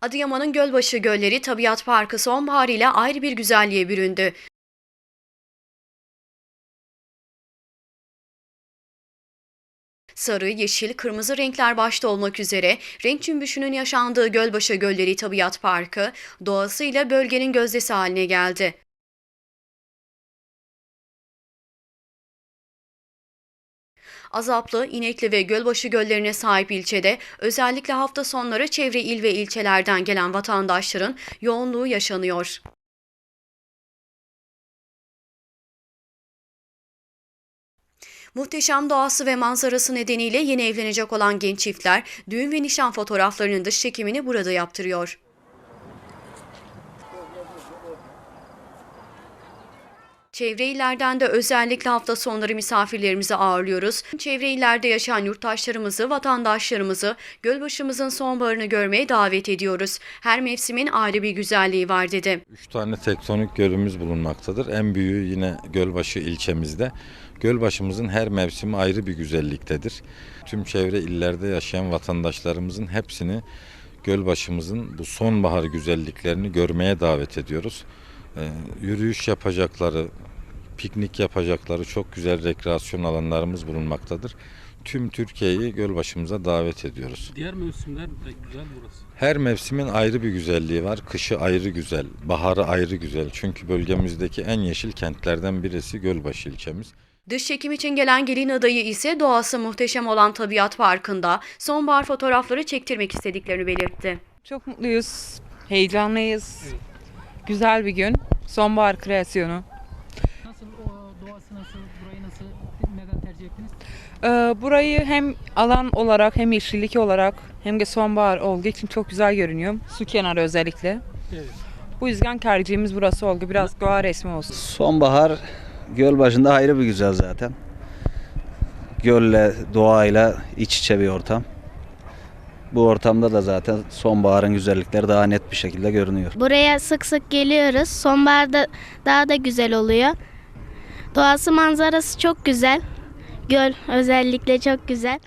Adıyaman'ın Gölbaşı Gölleri Tabiat Parkı sonbahar ile ayrı bir güzelliğe büründü. Sarı, yeşil, kırmızı renkler başta olmak üzere renk cümbüşünün yaşandığı Gölbaşı Gölleri Tabiat Parkı doğasıyla bölgenin gözdesi haline geldi. Azaplı, İnekli ve Gölbaşı göllerine sahip ilçede özellikle hafta sonları çevre il ve ilçelerden gelen vatandaşların yoğunluğu yaşanıyor. Muhteşem doğası ve manzarası nedeniyle yeni evlenecek olan genç çiftler düğün ve nişan fotoğraflarının dış çekimini burada yaptırıyor. Çevre illerden de özellikle hafta sonları misafirlerimizi ağırlıyoruz. Çevre illerde yaşayan yurttaşlarımızı, vatandaşlarımızı Gölbaşımızın sonbaharını görmeye davet ediyoruz. Her mevsimin ayrı bir güzelliği var dedi. Üç tane tektonik gölümüz bulunmaktadır. En büyüğü yine Gölbaşı ilçemizde. Gölbaşımızın her mevsimi ayrı bir güzelliktedir. Tüm çevre illerde yaşayan vatandaşlarımızın hepsini Gölbaşımızın bu sonbahar güzelliklerini görmeye davet ediyoruz. Ee, yürüyüş yapacakları, piknik yapacakları çok güzel rekreasyon alanlarımız bulunmaktadır. Tüm Türkiye'yi Gölbaşımıza davet ediyoruz. Diğer mevsimler de güzel burası. Her mevsimin ayrı bir güzelliği var. Kışı ayrı güzel, baharı ayrı güzel. Çünkü bölgemizdeki en yeşil kentlerden birisi Gölbaşı ilçemiz. Dış çekim için gelen gelin adayı ise doğası muhteşem olan tabiat parkında sonbahar fotoğrafları çektirmek istediklerini belirtti. Çok mutluyuz, heyecanlıyız. Evet. Güzel bir gün. Sonbahar kreasyonu. Burayı hem alan olarak hem yeşillik olarak hem de sonbahar olduğu için çok güzel görünüyor. Su kenarı özellikle. Evet. Bu yüzden tercihimiz burası oldu. Biraz doğa resmi olsun. Sonbahar göl başında ayrı bir güzel zaten. Gölle, doğayla iç içe bir ortam. Bu ortamda da zaten sonbaharın güzellikleri daha net bir şekilde görünüyor. Buraya sık sık geliyoruz. Sonbaharda daha da güzel oluyor. Doğası manzarası çok güzel. Göl özellikle çok güzel.